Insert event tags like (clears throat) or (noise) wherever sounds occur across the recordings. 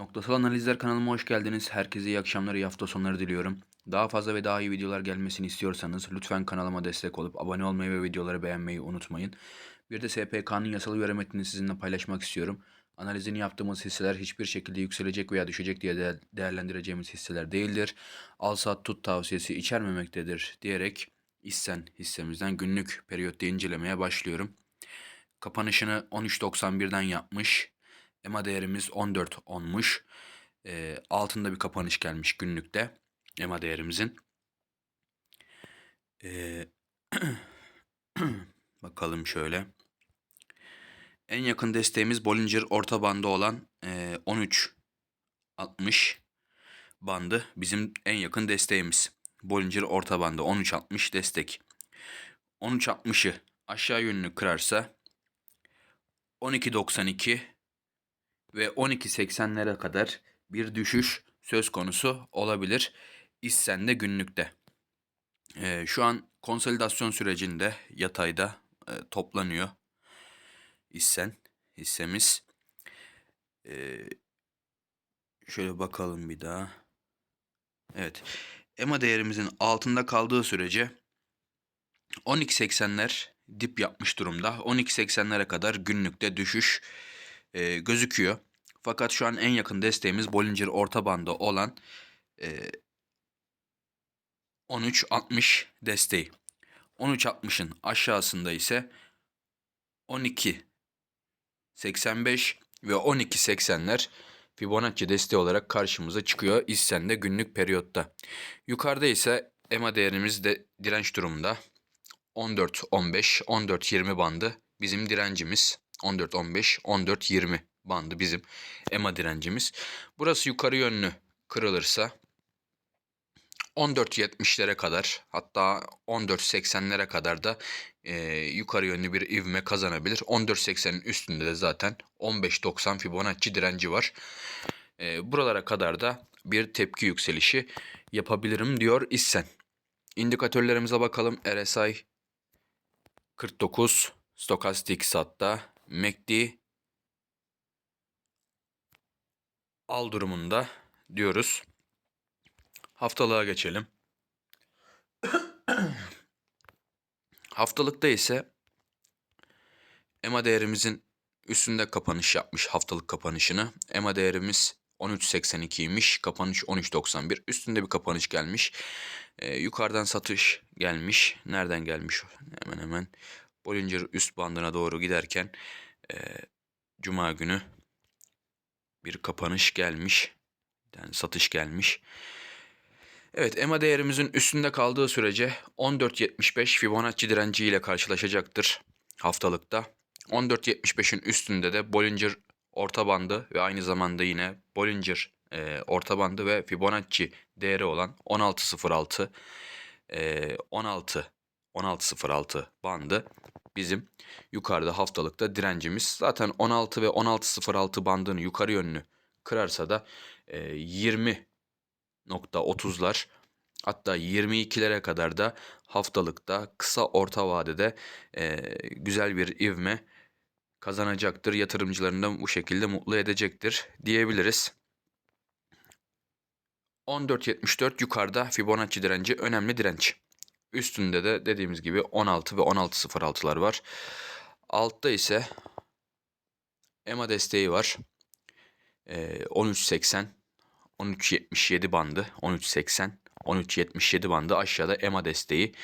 Noktasal Analizler kanalıma hoş geldiniz. Herkese iyi akşamlar, iyi hafta sonları diliyorum. Daha fazla ve daha iyi videolar gelmesini istiyorsanız lütfen kanalıma destek olup abone olmayı ve videoları beğenmeyi unutmayın. Bir de SPK'nın yasal uyarı metnini sizinle paylaşmak istiyorum. Analizini yaptığımız hisseler hiçbir şekilde yükselecek veya düşecek diye de değerlendireceğimiz hisseler değildir. Al sat tut tavsiyesi içermemektedir diyerek İssen hissemizden günlük periyotta incelemeye başlıyorum. Kapanışını 13.91'den yapmış. EMA değerimiz 14.10'muş. Ee, altında bir kapanış gelmiş günlükte EMA değerimizin. Ee, (clears throat) bakalım şöyle. En yakın desteğimiz Bollinger orta bandı olan e, 13.60 bandı bizim en yakın desteğimiz. Bollinger orta bandı 13.60 destek. 13.60'ı aşağı yönlü kırarsa 12.92 ve 12.80'lere kadar bir düşüş söz konusu olabilir. İsten'de günlükte. Ee, şu an konsolidasyon sürecinde yatayda e, toplanıyor. İsten hissemiz. Ee, şöyle bakalım bir daha. Evet. EMA değerimizin altında kaldığı sürece 12.80'ler dip yapmış durumda. 12.80'lere kadar günlükte düşüş e, gözüküyor. Fakat şu an en yakın desteğimiz Bollinger orta bandı olan e, 13.60 desteği. 13.60'ın aşağısında ise 12.85 ve 12.80'ler Fibonacci desteği olarak karşımıza çıkıyor İssen'de günlük periyotta. Yukarıda ise EMA değerimiz de direnç durumunda. 14-15, 14-20 bandı bizim direncimiz. 14-15, 14-20 bandı bizim EMA direncimiz. Burası yukarı yönlü kırılırsa 14.70'lere kadar hatta 14.80'lere kadar da e, yukarı yönlü bir ivme kazanabilir. 14.80'in üstünde de zaten 15.90 Fibonacci direnci var. E, buralara kadar da bir tepki yükselişi yapabilirim diyor İssen. İndikatörlerimize bakalım. RSI 49, stokastik satta, MACD al durumunda diyoruz. Haftalığa geçelim. (coughs) Haftalıkta ise EMA değerimizin üstünde kapanış yapmış haftalık kapanışını. EMA değerimiz 13.82'ymiş. Kapanış 13.91. Üstünde bir kapanış gelmiş. Ee, yukarıdan satış gelmiş. Nereden gelmiş? Hemen hemen Bollinger üst bandına doğru giderken e, Cuma günü bir kapanış gelmiş. Yani satış gelmiş. Evet EMA değerimizin üstünde kaldığı sürece 14.75 Fibonacci direnci ile karşılaşacaktır haftalıkta. 14.75'in üstünde de Bollinger orta bandı ve aynı zamanda yine Bollinger e, orta bandı ve Fibonacci değeri olan 16.06 e, 16 16.06 bandı bizim yukarıda haftalıkta direncimiz. Zaten 16 ve 16.06 bandını yukarı yönlü kırarsa da e, 20.30'lar hatta 22'lere kadar da haftalıkta kısa orta vadede e, güzel bir ivme kazanacaktır. Yatırımcılarını da bu şekilde mutlu edecektir diyebiliriz. 14.74 yukarıda Fibonacci direnci önemli direnç. Üstünde de dediğimiz gibi 16 ve 16.06'lar var. Altta ise EMA desteği var. Ee, 13.80, 13.77 bandı, 13.80, 13.77 bandı aşağıda EMA desteği.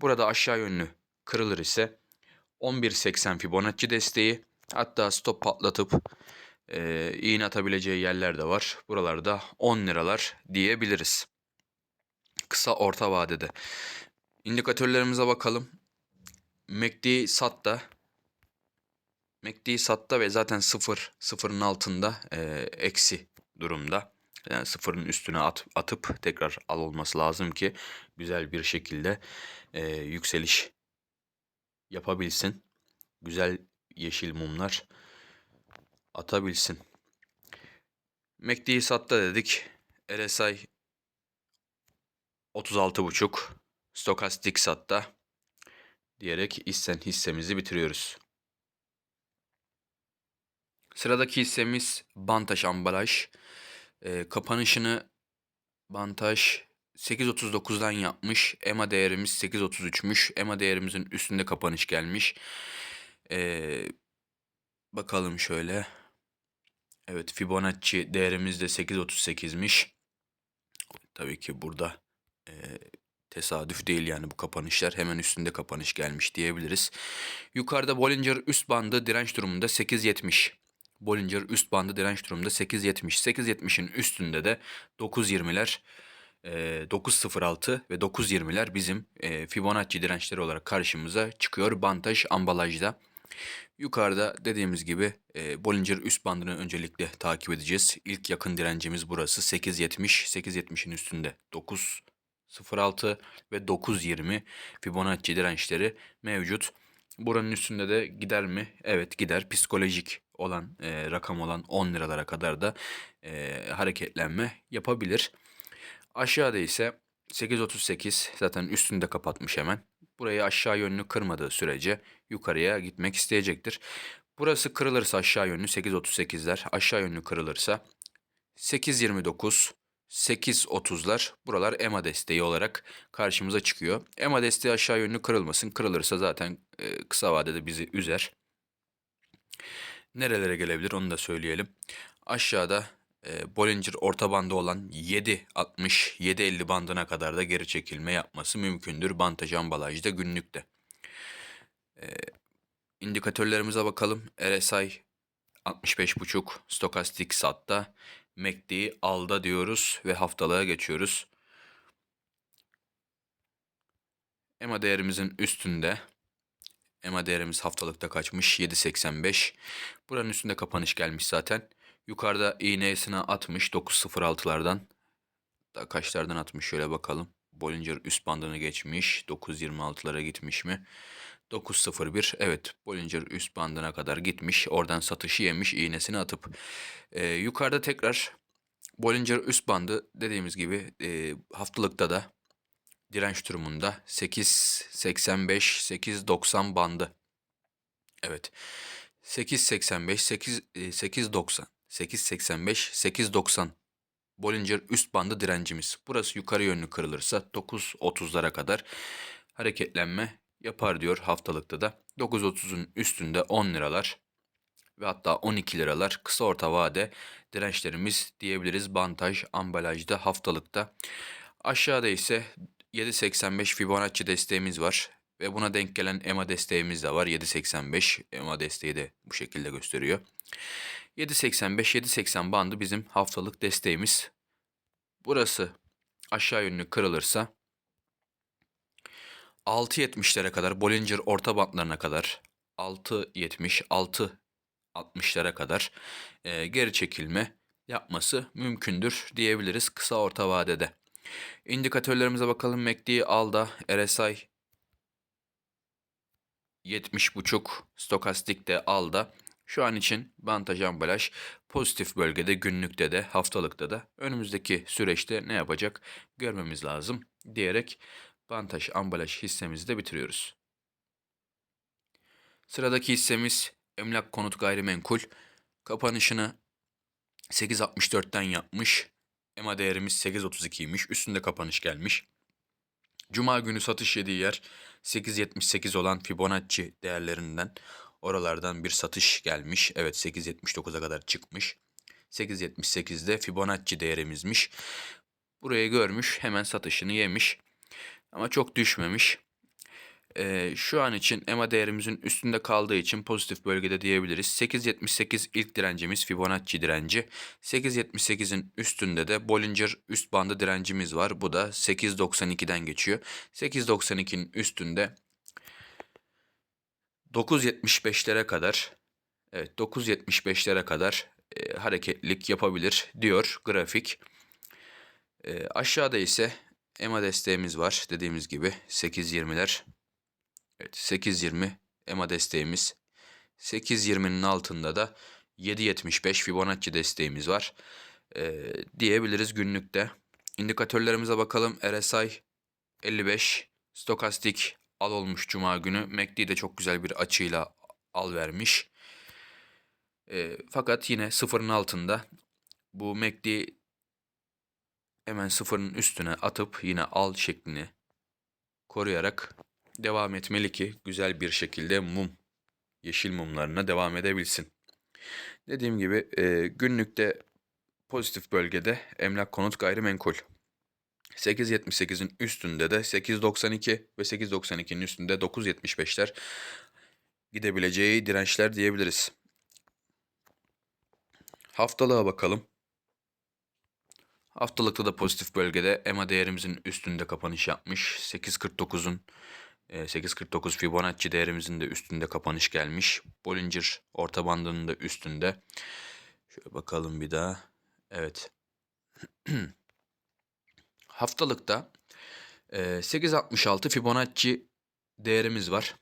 Burada aşağı yönlü kırılır ise 11.80 Fibonacci desteği. Hatta stop patlatıp e, iğne atabileceği yerler de var. Buralarda 10 liralar diyebiliriz. Kısa orta vadede. İndikatörlerimize bakalım. MACD satta. MACD satta ve zaten 0, sıfırın altında e, eksi durumda. Yani sıfırın üstüne at, atıp tekrar al olması lazım ki güzel bir şekilde e, yükseliş yapabilsin. Güzel yeşil mumlar atabilsin. MACD satta dedik. RSI 36.5 stokastik satta diyerek issen hissemizi bitiriyoruz. Sıradaki hissemiz Bantaş Ambalaj. Ee, kapanışını Bantaş 8.39'dan yapmış. EMA değerimiz 8.33'müş. EMA değerimizin üstünde kapanış gelmiş. Ee, bakalım şöyle. Evet Fibonacci değerimiz de 8.38'miş. Tabii ki burada e, tesadüf değil yani bu kapanışlar. Hemen üstünde kapanış gelmiş diyebiliriz. Yukarıda Bollinger üst bandı direnç durumunda 8.70. Bollinger üst bandı direnç durumunda 8.70. 8.70'in üstünde de 9.20'ler, e, 9.06 ve 9.20'ler bizim e, Fibonacci dirençleri olarak karşımıza çıkıyor. Bantaj ambalajda. Yukarıda dediğimiz gibi e, Bollinger üst bandını öncelikle takip edeceğiz. İlk yakın direncimiz burası 8.70. 8.70'in üstünde 9.06 ve 9.20 Fibonacci dirençleri mevcut. Buranın üstünde de gider mi? Evet gider. Psikolojik olan e, rakam olan 10 liralara kadar da e, hareketlenme yapabilir. Aşağıda ise 8.38 zaten üstünde kapatmış hemen. Burayı aşağı yönlü kırmadığı sürece yukarıya gitmek isteyecektir. Burası kırılırsa aşağı yönlü 8.38'ler aşağı yönlü kırılırsa 8.29 8.30'lar buralar EMA desteği olarak karşımıza çıkıyor. EMA desteği aşağı yönlü kırılmasın. Kırılırsa zaten e, kısa vadede bizi üzer. Nerelere gelebilir onu da söyleyelim. Aşağıda e, Bollinger orta bandı olan 7.60 7.50 bandına kadar da geri çekilme yapması mümkündür. Bantaj ambalajda günlükte. E, indikatörlerimize bakalım. RSI 65.5 stokastik satta MACD alda diyoruz ve haftalığa geçiyoruz. EMA değerimizin üstünde. EMA değerimiz haftalıkta kaçmış 7.85. Buranın üstünde kapanış gelmiş zaten. Yukarıda iğnesine atmış 9.06'lardan. Da kaçlardan atmış şöyle bakalım. Bollinger üst bandını geçmiş. 9.26'lara gitmiş mi? 9.01 evet Bollinger üst bandına kadar gitmiş. Oradan satışı yemiş iğnesini atıp. Ee, yukarıda tekrar Bollinger üst bandı dediğimiz gibi e, haftalıkta da direnç durumunda 8.85 8.90 bandı. Evet. 8.85 8 8.90 8.85 8.90 Bollinger üst bandı direncimiz. Burası yukarı yönlü kırılırsa 9.30'lara kadar hareketlenme yapar diyor haftalıkta da. 9.30'un üstünde 10 liralar ve hatta 12 liralar kısa orta vade dirençlerimiz diyebiliriz. Bantaj ambalajda haftalıkta. Aşağıda ise 7.85 Fibonacci desteğimiz var. Ve buna denk gelen EMA desteğimiz de var. 7.85 EMA desteği de bu şekilde gösteriyor. 7.85 7.80 bandı bizim haftalık desteğimiz. Burası aşağı yönlü kırılırsa 6.70'lere kadar Bollinger orta bantlarına kadar 6.70 6.60'lara kadar e, geri çekilme yapması mümkündür diyebiliriz kısa orta vadede. İndikatörlerimize bakalım. MACD alda, RSI 70.5, stokastik de alda. Şu an için bantaj ambalaj pozitif bölgede günlükte de haftalıkta da önümüzdeki süreçte ne yapacak görmemiz lazım diyerek bantaj ambalaj hissemizi de bitiriyoruz. Sıradaki hissemiz emlak konut gayrimenkul. Kapanışını 8.64'ten yapmış. EMA değerimiz 8.32'ymiş. Üstünde kapanış gelmiş. Cuma günü satış yediği yer 8.78 olan Fibonacci değerlerinden oralardan bir satış gelmiş. Evet 8.79'a kadar çıkmış. 8.78'de Fibonacci değerimizmiş. Burayı görmüş hemen satışını yemiş. Ama çok düşmemiş. Ee, şu an için EMA değerimizin üstünde kaldığı için pozitif bölgede diyebiliriz. 8.78 ilk direncimiz Fibonacci direnci. 8.78'in üstünde de Bollinger üst bandı direncimiz var. Bu da 8.92'den geçiyor. 8.92'nin üstünde 9.75'lere kadar evet 9.75'lere kadar e, hareketlilik yapabilir diyor grafik. E, aşağıda ise EMA desteğimiz var dediğimiz gibi 8.20'ler. Evet 8.20 EMA desteğimiz. 8.20'nin altında da 7.75 Fibonacci desteğimiz var. Ee, diyebiliriz günlükte. İndikatörlerimize bakalım. RSI 55. Stokastik al olmuş cuma günü. MACD de çok güzel bir açıyla al vermiş. E, fakat yine sıfırın altında bu MACD hemen sıfırın üstüne atıp yine al şeklini koruyarak devam etmeli ki güzel bir şekilde mum, yeşil mumlarına devam edebilsin. Dediğim gibi e, günlükte pozitif bölgede emlak konut gayrimenkul. 8.78'in üstünde de 8.92 ve 8.92'nin üstünde 9.75'ler gidebileceği dirençler diyebiliriz. Haftalığa bakalım. Haftalıkta da pozitif bölgede EMA değerimizin üstünde kapanış yapmış. 8.49'un e, 8.49 Fibonacci değerimizin de üstünde kapanış gelmiş. Bollinger orta bandının da üstünde. Şöyle bakalım bir daha. Evet. (clears throat) Haftalıkta e, 8.66 Fibonacci değerimiz var.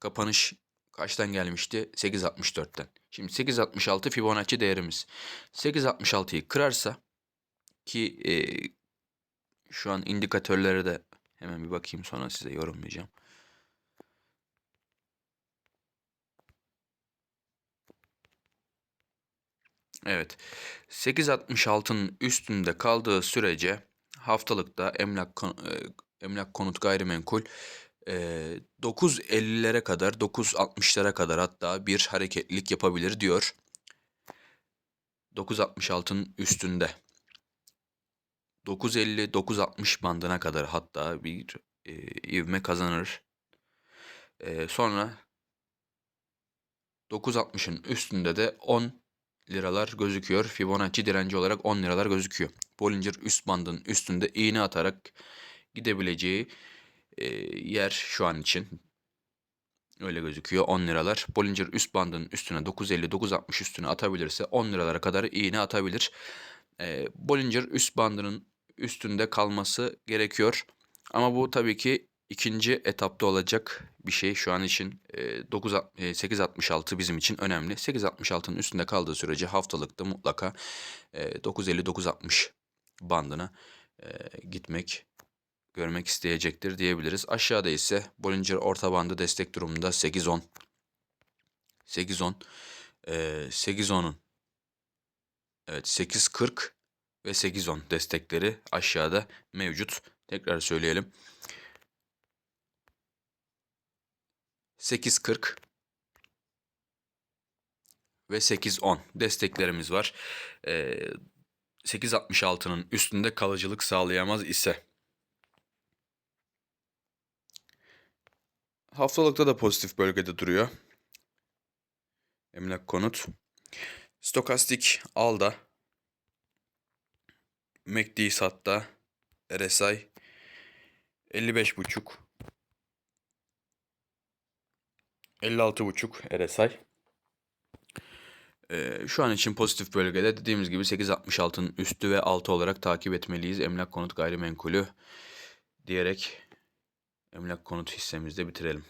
Kapanış kaçtan gelmişti? 8.64'ten. Şimdi 8.66 Fibonacci değerimiz. 8.66'yı kırarsa ki e, şu an indikatörlere de hemen bir bakayım sonra size yorumlayacağım. Evet. 8.66'nın üstünde kaldığı sürece haftalıkta emlak e, emlak konut gayrimenkul e, 9.50'lere kadar 9.60'lara kadar hatta bir hareketlilik yapabilir diyor. 9.66'nın üstünde. 9.50-9.60 bandına kadar hatta bir e, ivme kazanır. E, sonra 9.60'ın üstünde de 10 liralar gözüküyor. Fibonacci direnci olarak 10 liralar gözüküyor. Bollinger üst bandın üstünde iğne atarak gidebileceği e, yer şu an için öyle gözüküyor 10 liralar. Bollinger üst bandın üstüne 9.50-9.60 üstüne atabilirse 10 liralara kadar iğne atabilir. E, Bollinger üst bandının üstünde kalması gerekiyor. Ama bu tabii ki ikinci etapta olacak bir şey şu an için. E, 9, e, 8.66 bizim için önemli. 8.66'nın üstünde kaldığı sürece haftalıkta mutlaka e, 9.50-9.60 bandına e, gitmek görmek isteyecektir diyebiliriz. Aşağıda ise Bollinger orta bandı destek durumunda 8.10 8.10 e, 8.10'un evet 8.40 ve 8.10 destekleri aşağıda mevcut. Tekrar söyleyelim. 8.40 ve 8.10 desteklerimiz var. Ee, 8.66'nın üstünde kalıcılık sağlayamaz ise haftalıkta da pozitif bölgede duruyor. Emlak konut. Stokastik alda. MACD satta. RSI 55.5 56.5 RSI. Ee, şu an için pozitif bölgede dediğimiz gibi 8.66'nın üstü ve altı olarak takip etmeliyiz. Emlak konut gayrimenkulü diyerek emlak konut hissemizde bitirelim.